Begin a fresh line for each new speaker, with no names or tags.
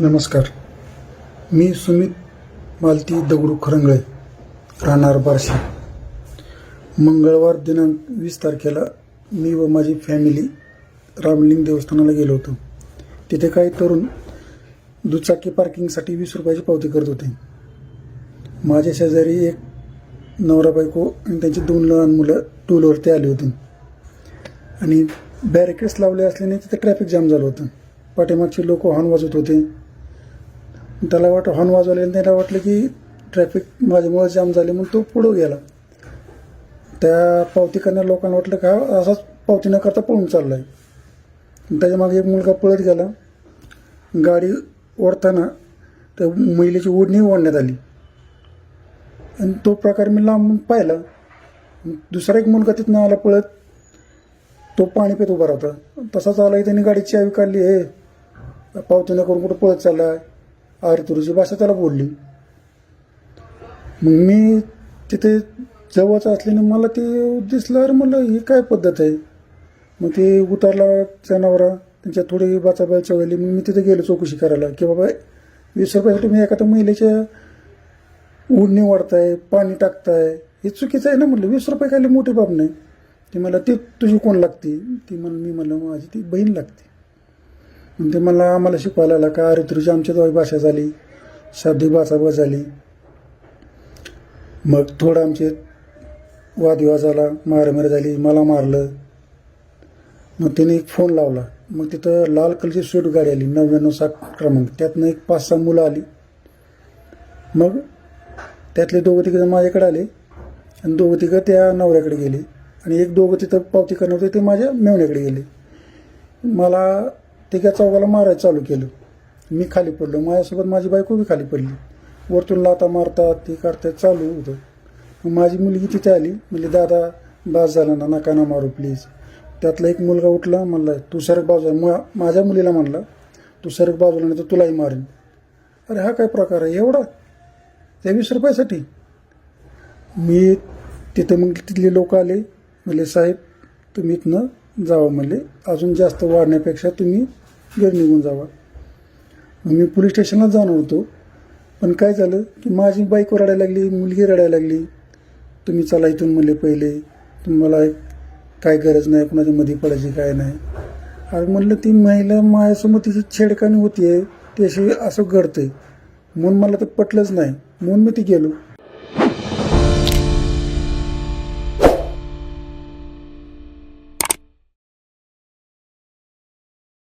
नमस्कार. मी सुमित मालती दगडू खरंगळे राहणार बारशी. मंगळवार दिनांक वीस तारखेला मी व माझी फॅमिली रामलिंग देवस्थानाला गेलो होतो. तिथे काही तरुण दुचाकी पार्किंगसाठी वीस रुपयाची पावती करत होते. माझ्या शेजारी एक नवरा बायको आणि त्यांची दोन लहान मुलं टू व्हीलरवरती आली होती. आणि बॅरिकेड्स लावले असल्याने तिथे ट्रॅफिक जाम झालं होतं. पाठीमागचे लोक हॉर्न वाजवत होते. त्याला वाट हॉर्न वाजवले त्याला वाटलं की ट्रॅफिक माझ्यामुळे जाम झाले म्हणून तो पुढं गेला. त्या पावती करणाऱ्या लोकांना वाटलं का असाच पावती न करता पळून चालला आहे त्याच्यामागे एक मुलगा पळत गेला. गाडी ओढताना त्या महिलेची ओढणी ओढण्यात आली. आणि तो प्रकार मी लांब पाहिला. दुसरा एक मुलगा तिथनं आला पळत. तो पाणी पेत उभा राहता. तसाच आला की त्यांनी गाडीची चावी काढली हे पावती न करून कुठं पळत चालला आहे आरतुरीची भाषा त्याला बोलली. मग मी तिथे जवळच असल्याने मला ते दिसलं अरे म्हणलं ही काय पद्धत आहे? मग ते उतरला जनावरा त्यांच्या थोडी बाचाबाई चवली मग मी तिथे गेलो चौकशी करायला की बाबा वीस रुपयासाठी मी एखाद्या महिलेच्या उडणी वाढताय पाणी टाकताय हे चुकीचं आहे ना म्हटलं वीस रुपये काही मोठी बाब नाही. ती मला ती तुझी कोण लागते? ती मला मी म्हणलं माझी ती बहीण लागते. आणि ते मला आम्हाला शिकवायला लागला का ऋतूची आमच्या भाषा झाली शाब्दिक भाषा झाली. मग थोडं आमचे वादविवाद झाला मारामारी झाली मला मारलं. मग त्याने एक फोन लावला. मग तिथं लाल कलरची स्वीट गाडी आली नव्याण्णव सात क्रमांक. त्यातनं एक पाच सहा मुलं आली. मग त्यातले दोघं तिघं माझ्याकडे आले आणि दोघं तिघं त्या नवऱ्याकडे गेले. आणि एक दोघं तिथं पावती करणार होते ते माझ्या मेवण्याकडे गेले. मला तिघ्या चौघाला मारायला चालू केलं. मी खाली पडलो. माझ्यासोबत माझी बायको बी खाली पडली. वरतून लाता मारतात ते काढतात चालू होतं. माझी मुलगी तिथे आली. म्हणजे दादा बास झाला ना नका ना मारू प्लीज त्यातला एक मुलगा उठला म्हणला तू सरक मा माझ्या मुलीला म्हणला तू सरक बाजूला नाही तर तुलाही मारेन. अरे हा काय प्रकार आहे? एवढा? त्या वीस रुपयासाठी? मी तिथे मग तिथले लोक आले. म्हणले साहेब तुम्ही इथनं जावं. म्हणले अजून जास्त वाढण्यापेक्षा तुम्ही घरी निघून जावा. मग मी पोलीस स्टेशनला जाणार होतो. पण काय झालं की माझी बाईक रडायला लागली मुलगी रडायला लागली. तुम्ही चला इथून म्हणले पहिले. तुम्हाला काय गरज नाही कुणाच्या मध्ये पडायची काय नाही. अरे म्हणलं ती महिला माझ्यासमोर तिची छेडकाणी होती आहे त्याशी असं घडतं आहे म्हणून मला तर पटलंच नाही. म्हणून मी ती गेलो.